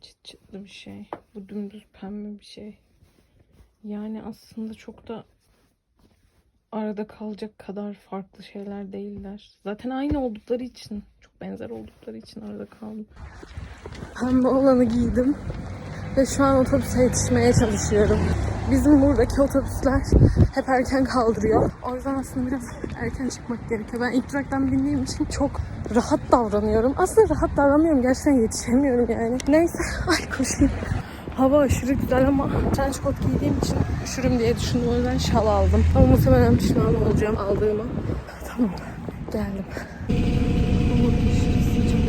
çıt çıtlı bir şey. Bu dümdüz pembe bir şey. Yani aslında çok da arada kalacak kadar farklı şeyler değiller. Zaten aynı oldukları için, çok benzer oldukları için arada kaldım. Pembe olanı giydim ve şu an otobüse yetişmeye çalışıyorum. Bizim buradaki otobüsler hep erken kaldırıyor. O yüzden aslında biraz erken çıkmak gerekiyor. Ben ilk duraktan bindiğim için çok rahat davranıyorum. Aslında rahat davranmıyorum. Gerçekten yetişemiyorum yani. Neyse. Ay koşayım. Hava aşırı güzel ama trench coat giydiğim için üşürüm diye düşündüm. O yüzden şal aldım. Ama muhtemelen pişman olacağım aldığıma. Tamam. Geldim. Hava aşırı sıcak.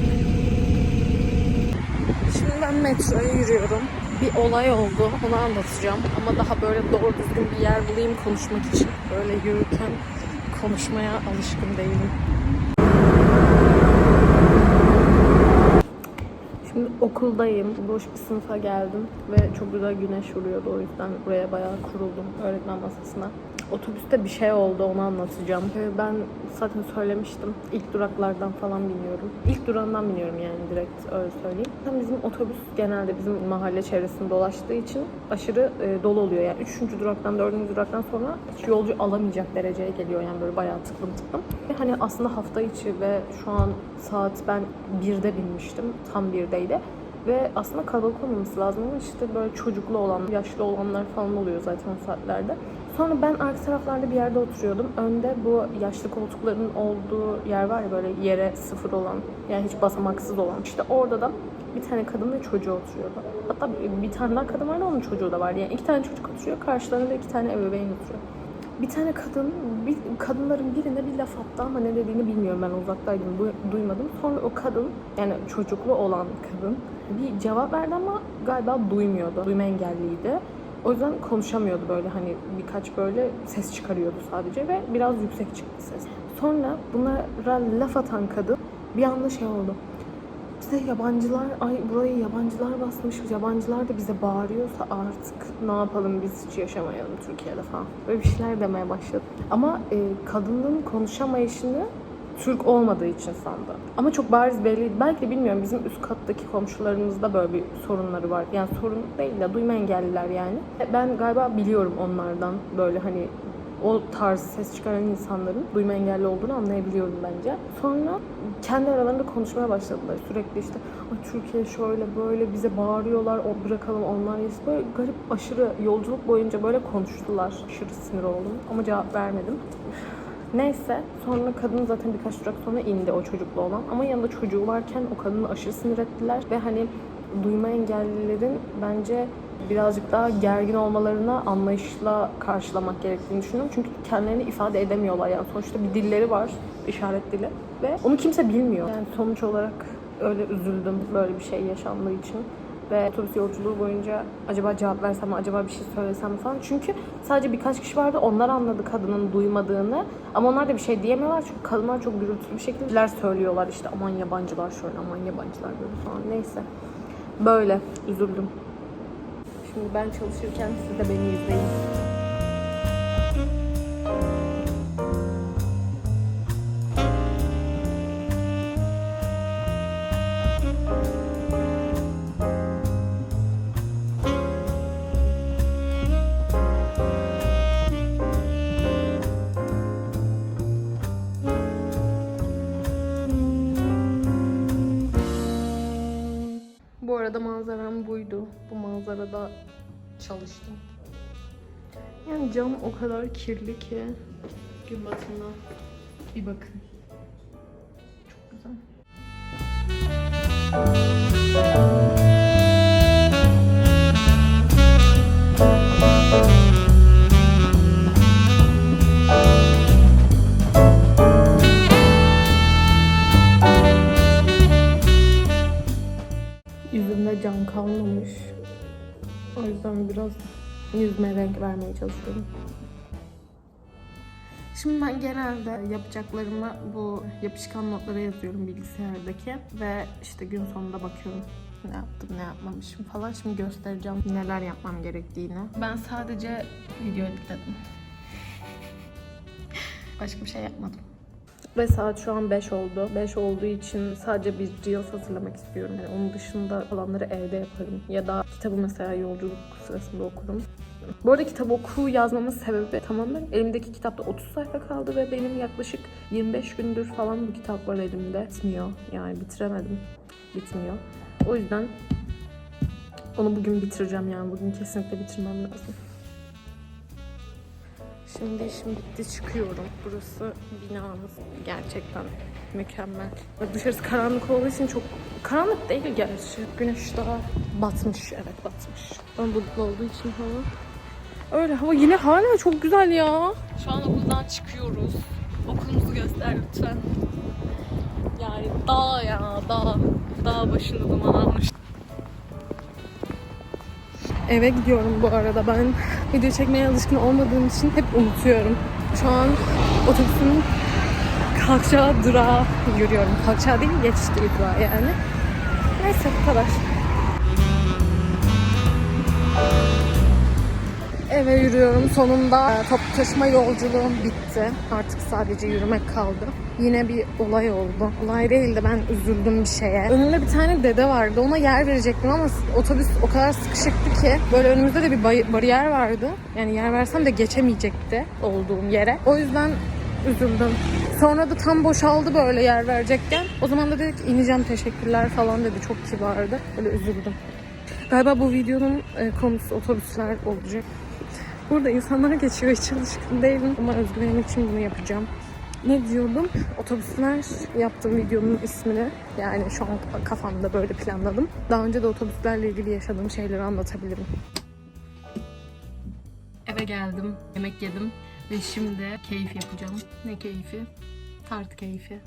Şimdi ben metroya yürüyorum. Bir olay oldu. Onu anlatacağım. Ama daha böyle doğru düzgün bir yer bulayım konuşmak için. Böyle yürürken konuşmaya alışkın değilim. Şimdi okuldayım. Boş bir sınıfa geldim ve çok güzel güneş vuruyordu. O yüzden buraya bayağı kuruldum öğretmen masasına. Otobüste bir şey oldu onu anlatacağım. Ee, Ben zaten söylemiştim. İlk duraklardan falan biniyorum. İlk durağından biniyorum yani direkt öyle söyleyeyim. Zaten bizim otobüs genelde bizim mahalle çevresinde dolaştığı için aşırı e, dolu oluyor. Yani üçüncü duraktan, dördüncü duraktan sonra hiç yolcu alamayacak dereceye geliyor. Yani böyle bayağı tıklım tıklım. Ve hani aslında hafta içi ve şu an saat ben 1'de binmiştim. Tam 1'deydi. Ve aslında kalabalık olmaması lazım ama işte böyle çocuklu olan, yaşlı olanlar falan oluyor zaten saatlerde. Sonra ben arka taraflarda bir yerde oturuyordum. Önde bu yaşlı koltukların olduğu yer var ya böyle yere sıfır olan, yani hiç basamaksız olan. İşte orada da bir tane kadın ve çocuğu oturuyordu. Hatta bir- tane daha kadın vardı, onun çocuğu da vardı. Yani iki tane çocuk oturuyor, karşılarında iki tane ebeveyn oturuyor. Bir tane kadın, bir, kadınların birine bir laf attı ama ne dediğini bilmiyorum ben uzaktaydım, du- duymadım. Sonra o kadın, yani çocuklu olan kadın bir cevap verdi ama galiba duymuyordu, duyma engelliydi. O yüzden konuşamıyordu böyle hani birkaç böyle ses çıkarıyordu sadece ve biraz yüksek çıktı ses. Sonra bunlara laf atan kadın bir anda şey oldu. İşte yabancılar, ay burayı yabancılar basmış, yabancılar da bize bağırıyorsa artık ne yapalım biz hiç yaşamayalım Türkiye'de falan. Böyle bir şeyler demeye başladı. Ama e, kadının konuşamayışını Türk olmadığı için sandı. Ama çok bariz belliydi. Belki de bilmiyorum bizim üst kattaki komşularımızda böyle bir sorunları var. Yani sorun değil de duyma engelliler yani. Ben galiba biliyorum onlardan böyle hani o tarz ses çıkaran insanların duyma engelli olduğunu anlayabiliyorum bence. Sonra kendi aralarında konuşmaya başladılar. Sürekli işte Türkiye şöyle böyle bize bağırıyorlar o bırakalım onlar yesin. Böyle garip aşırı yolculuk boyunca böyle konuştular. Aşırı sinir oldum ama cevap vermedim. Neyse sonra kadın zaten birkaç durak sonra indi o çocuklu olan. Ama yanında çocuğu varken o kadını aşırı sinir ettiler. Ve hani duyma engellilerin bence birazcık daha gergin olmalarına anlayışla karşılamak gerektiğini düşünüyorum. Çünkü kendilerini ifade edemiyorlar yani. Sonuçta bir dilleri var işaret dili. Ve onu kimse bilmiyor. Yani sonuç olarak öyle üzüldüm böyle bir şey yaşandığı için ve otobüs yolculuğu boyunca acaba cevap versem acaba bir şey söylesem falan. Çünkü sadece birkaç kişi vardı onlar anladı kadının duymadığını ama onlar da bir şey diyemiyorlar çünkü kadınlar çok gürültülü bir şekilde söylüyorlar işte aman yabancılar şöyle aman yabancılar böyle falan neyse. Böyle üzüldüm. Şimdi ben çalışırken siz de beni izleyin. Bu arada manzaram buydu. Bu manzarada çalıştım. Yani cam o kadar kirli ki gün batımına bir bakın. Çok güzel. Yüzüme renk vermeye çalışıyorum. Şimdi ben genelde yapacaklarımı bu yapışkan notlara yazıyorum bilgisayardaki ve işte gün sonunda bakıyorum ne yaptım ne yapmamışım falan. Şimdi göstereceğim neler yapmam gerektiğini. Ben sadece video editledim. Başka bir şey yapmadım. Ve saat şu an 5 oldu. 5 olduğu için sadece bir Reels hazırlamak istiyorum. Yani onun dışında olanları evde yaparım. Ya da kitabı mesela yolculuk sırasında okurum. Bu arada kitap oku yazmamın sebebi tamamen elimdeki kitapta 30 sayfa kaldı ve benim yaklaşık 25 gündür falan bu kitap var elimde. Bitmiyor. Yani bitiremedim. Bitmiyor. O yüzden onu bugün bitireceğim yani. Bugün kesinlikle bitirmem lazım. Şimdi işim bitti çıkıyorum. Burası binamız gerçekten mükemmel. Dışarısı karanlık olduğu için çok karanlık değil gerçi. Güneş daha batmış evet batmış. Ben bulutlu olduğu için hava. Öyle hava yine hala çok güzel ya. Şu an okuldan çıkıyoruz. Okulumuzu göster lütfen. Yani dağ ya dağ. Dağ başını duman. Eve gidiyorum bu arada. Ben video çekmeye alışkın olmadığım için hep unutuyorum. Şu an otobüsün kalkacağı durağa yürüyorum. Kalkacağı değil, geçtiği durağa yani. Neyse bu kadar. Eve yürüyorum. Sonunda e, toplu taşıma yolculuğum bitti. Artık sadece yürümek kaldı. Yine bir olay oldu. Olay değil de ben üzüldüm bir şeye. Önümde bir tane dede vardı. Ona yer verecektim ama otobüs o kadar sıkışıktı ki. Böyle önümüzde de bir bariyer vardı. Yani yer versem de geçemeyecekti olduğum yere. O yüzden üzüldüm. Sonra da tam boşaldı böyle yer verecekken. O zaman da dedik ineceğim teşekkürler falan dedi. Çok kibardı. Böyle üzüldüm. Galiba bu videonun e, konusu otobüsler olacak. Burada insanlar geçiyor hiç alışkın değilim ama özgüvenim için bunu yapacağım. Ne diyordum? Otobüsler yaptığım videonun ismini yani şu an kafamda böyle planladım. Daha önce de otobüslerle ilgili yaşadığım şeyleri anlatabilirim. Eve geldim, yemek yedim ve şimdi keyif yapacağım. Ne keyfi? Tart keyfi.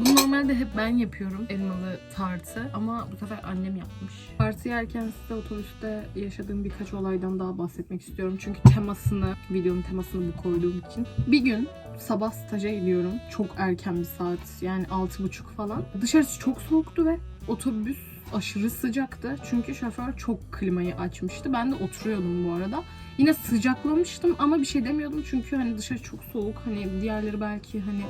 Bunu normalde hep ben yapıyorum elmalı tartı ama bu sefer annem yapmış. Tartı yerken size otobüste yaşadığım birkaç olaydan daha bahsetmek istiyorum. Çünkü temasını, videonun temasını bu koyduğum için. Bir gün sabah staja gidiyorum. Çok erken bir saat yani 6.30 falan. Dışarısı çok soğuktu ve otobüs aşırı sıcaktı. Çünkü şoför çok klimayı açmıştı. Ben de oturuyordum bu arada. Yine sıcaklamıştım ama bir şey demiyordum çünkü hani dışarı çok soğuk. Hani diğerleri belki hani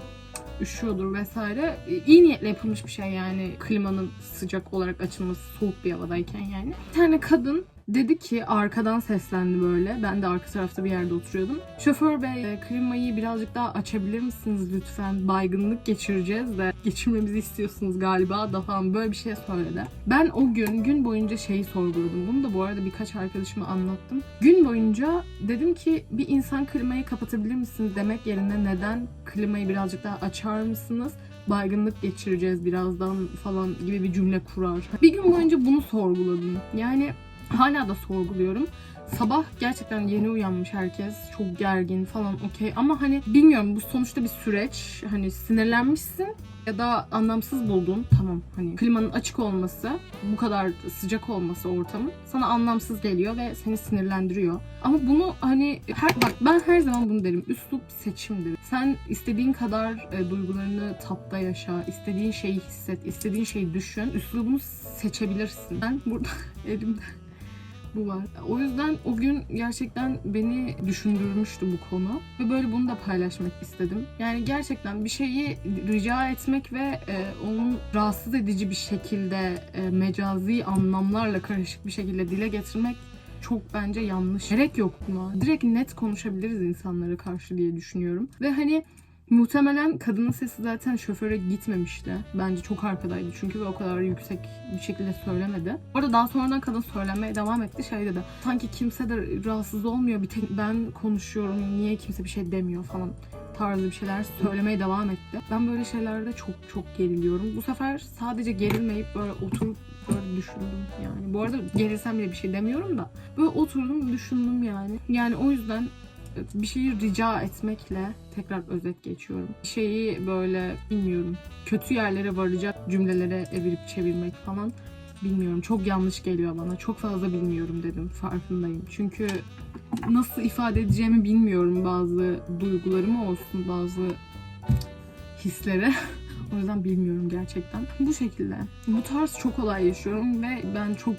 üşüyordur vesaire. E, İyi niyetle yapılmış bir şey yani klimanın sıcak olarak açılması soğuk bir havadayken yani. Bir tane kadın dedi ki arkadan seslendi böyle. Ben de arka tarafta bir yerde oturuyordum. Şoför bey e, klimayı birazcık daha açabilir misiniz lütfen? Baygınlık geçireceğiz de geçirmemizi istiyorsunuz galiba da falan böyle bir şey söyledi. Ben o gün gün boyunca şeyi sorguladım. Bunu da bu arada birkaç arkadaşıma anlattım. Gün boyunca dedim ki bir insan klimayı kapatabilir misiniz demek yerine neden klimayı birazcık daha açar mısınız? baygınlık geçireceğiz birazdan falan gibi bir cümle kurar. Bir gün boyunca bunu sorguladım. Yani hala da sorguluyorum. Sabah gerçekten yeni uyanmış herkes. Çok gergin falan okey. Ama hani bilmiyorum bu sonuçta bir süreç. Hani sinirlenmişsin ya da anlamsız buldun. Tamam hani klimanın açık olması, bu kadar sıcak olması ortamın sana anlamsız geliyor ve seni sinirlendiriyor. Ama bunu hani her bak ben her zaman bunu derim. Üslup seçimdir. Sen istediğin kadar e, duygularını tapta yaşa, istediğin şeyi hisset, istediğin şeyi düşün. Üslubunu seçebilirsin. Ben burada elimde bu var. O yüzden o gün gerçekten beni düşündürmüştü bu konu ve böyle bunu da paylaşmak istedim. Yani gerçekten bir şeyi rica etmek ve e, onun rahatsız edici bir şekilde e, mecazi anlamlarla karışık bir şekilde dile getirmek çok bence yanlış. Gerek yok buna. Direkt net konuşabiliriz insanlara karşı diye düşünüyorum. Ve hani Muhtemelen kadının sesi zaten şoföre gitmemişti. Bence çok arkadaydı çünkü ve o kadar yüksek bir şekilde söylemedi. Orada daha sonradan kadın söylemeye devam etti. Şey dedi. Sanki kimse de rahatsız olmuyor. Bir tek ben konuşuyorum. Niye kimse bir şey demiyor falan tarzı bir şeyler söylemeye devam etti. Ben böyle şeylerde çok çok geriliyorum. Bu sefer sadece gerilmeyip böyle oturup böyle düşündüm yani. Bu arada gerilsem bile bir şey demiyorum da. Böyle oturdum düşündüm yani. Yani o yüzden bir şeyi rica etmekle tekrar özet geçiyorum. Şeyi böyle bilmiyorum kötü yerlere varacak cümlelere evirip çevirmek falan bilmiyorum. Çok yanlış geliyor bana. Çok fazla bilmiyorum dedim. Farkındayım. Çünkü nasıl ifade edeceğimi bilmiyorum bazı duygularımı olsun bazı hislere. O yüzden bilmiyorum gerçekten. Bu şekilde. Bu tarz çok olay yaşıyorum ve ben çok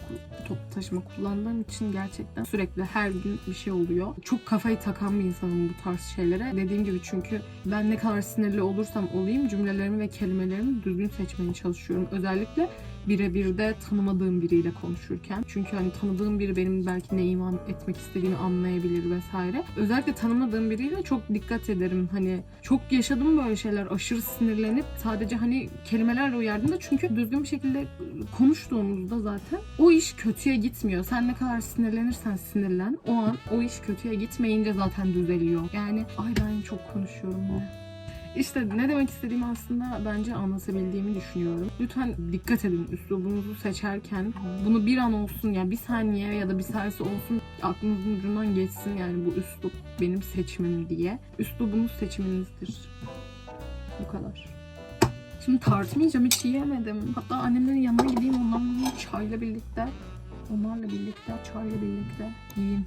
toplu taşıma kullandığım için gerçekten sürekli her gün bir şey oluyor. Çok kafayı takan bir insanım bu tarz şeylere. Dediğim gibi çünkü ben ne kadar sinirli olursam olayım cümlelerimi ve kelimelerimi düzgün seçmeye çalışıyorum. Özellikle birebir de tanımadığım biriyle konuşurken. Çünkü hani tanıdığım biri benim belki ne iman etmek istediğimi anlayabilir vesaire. Özellikle tanımadığım biriyle çok dikkat ederim. Hani çok yaşadım böyle şeyler. Aşırı sinirlenip sadece hani kelimelerle uyardığımda çünkü düzgün bir şekilde konuştuğumuzda zaten o iş kötüye gitmiyor. Sen ne kadar sinirlenirsen sinirlen. O an o iş kötüye gitmeyince zaten düzeliyor. Yani ay ben çok konuşuyorum ya. İşte ne demek istediğimi aslında bence anlatabildiğimi düşünüyorum. Lütfen dikkat edin üslubunuzu seçerken. Bunu bir an olsun ya bir saniye ya da bir sersi olsun aklınızın ucundan geçsin yani bu üslup benim seçimim diye. Üslubunuz seçiminizdir. Bu kadar. Şimdi tartmayacağım hiç yiyemedim. Hatta annemlerin yanına gideyim ondan çayla birlikte onlarla birlikte çayla birlikte yiyeyim.